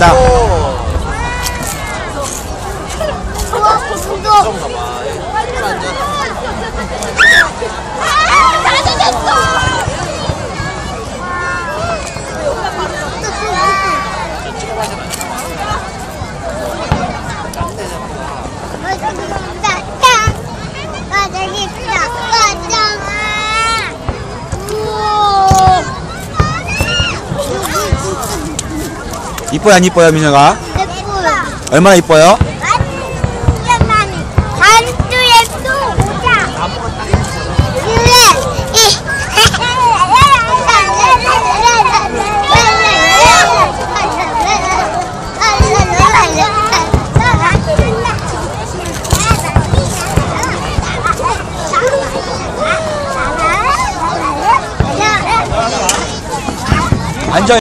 예쁘다. 이뻐요, 안 이뻐요, 민혁아? 얼마나 이뻐요? 앉아